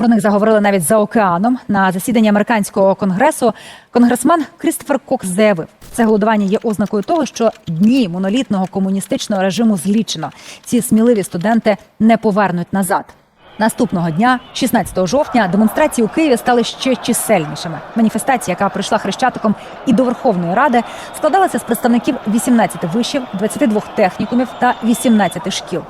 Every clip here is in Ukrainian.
Про них заговорили навіть за океаном. На засіданні американського конгресу конгресмен Крістофер Кокс заявив, це голодування є ознакою того, що дні монолітного комуністичного режиму злічено. Ці сміливі студенти не повернуть назад. Наступного дня, 16 жовтня, демонстрації у Києві стали ще чисельнішими. Маніфестація, яка прийшла хрещатиком і до Верховної Ради, складалася з представників 18 вишів, 22 технікумів та 18 шкіл.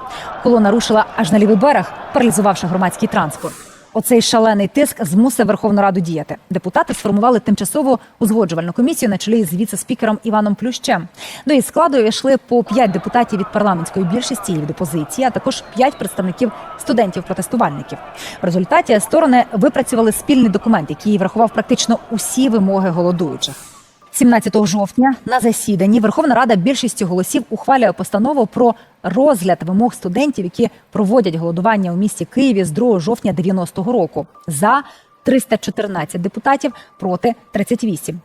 Колона рушила аж на лівий берег, паралізувавши громадський транспорт. Оцей шалений тиск змусив Верховну Раду діяти. Депутати сформували тимчасову узгоджувальну комісію на чолі з віце-спікером Іваном Плющем. До її складу йшли по п'ять депутатів від парламентської більшості і від опозиції, а також п'ять представників студентів-протестувальників. В результаті сторони випрацювали спільний документ, який врахував практично усі вимоги голодуючих. 17 жовтня на засіданні Верховна Рада більшістю голосів ухвалює постанову про розгляд вимог студентів, які проводять голодування у місті Києві з 2 жовтня 90-го року. За 314 депутатів проти 38.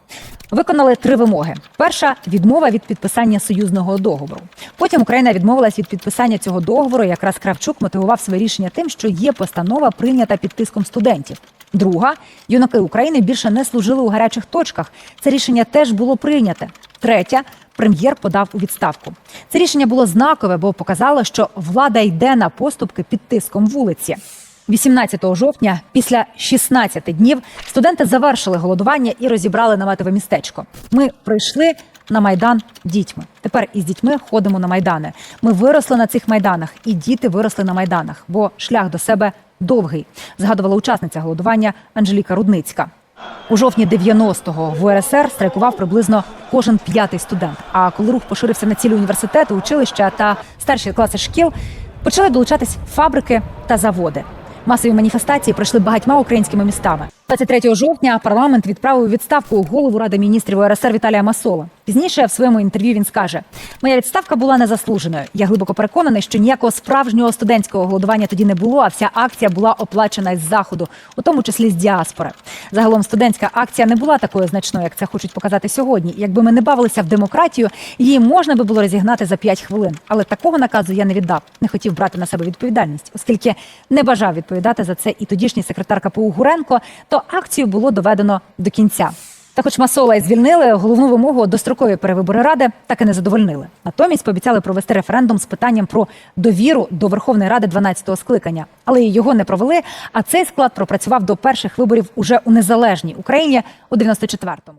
Виконали три вимоги: перша відмова від підписання союзного договору. Потім Україна відмовилась від підписання цього договору. Якраз Кравчук мотивував своє рішення тим, що є постанова прийнята під тиском студентів. Друга юнаки України більше не служили у гарячих точках. Це рішення теж було прийняте. Третя прем'єр подав у відставку. Це рішення було знакове, бо показало, що влада йде на поступки під тиском вулиці. 18 жовтня, після 16 днів, студенти завершили голодування і розібрали наметове містечко. Ми прийшли на майдан дітьми. Тепер із дітьми ходимо на майдани. Ми виросли на цих майданах, і діти виросли на майданах, бо шлях до себе довгий. Згадувала учасниця голодування Анжеліка Рудницька. У жовтні 90-го в УРСР страйкував приблизно кожен п'ятий студент. А коли рух поширився на цілі університети, училища та старші класи шкіл, почали долучатись фабрики та заводи. Масові маніфестації пройшли багатьма українськими містами. 23 жовтня парламент відправив відставку голову ради міністрів УРСР Віталія Масола. Пізніше в своєму інтерв'ю він скаже: Моя відставка була незаслуженою. Я глибоко переконаний, що ніякого справжнього студентського голодування тоді не було. А вся акція була оплачена із заходу, у тому числі з діаспори. Загалом студентська акція не була такою значною, як це хочуть показати сьогодні. Якби ми не бавилися в демократію, її можна би було розігнати за 5 хвилин. Але такого наказу я не віддав. Не хотів брати на себе відповідальність, оскільки не бажав відповідати за це і тодішній секретар КПУ Гуренко, то акцію було доведено до кінця. Та, хоч Масола і звільнили, головну вимогу дострокові перевибори ради так і не задовольнили. Натомість пообіцяли провести референдум з питанням про довіру до Верховної Ради 12-го скликання, але його не провели. А цей склад пропрацював до перших виборів уже у незалежній Україні у 94-му.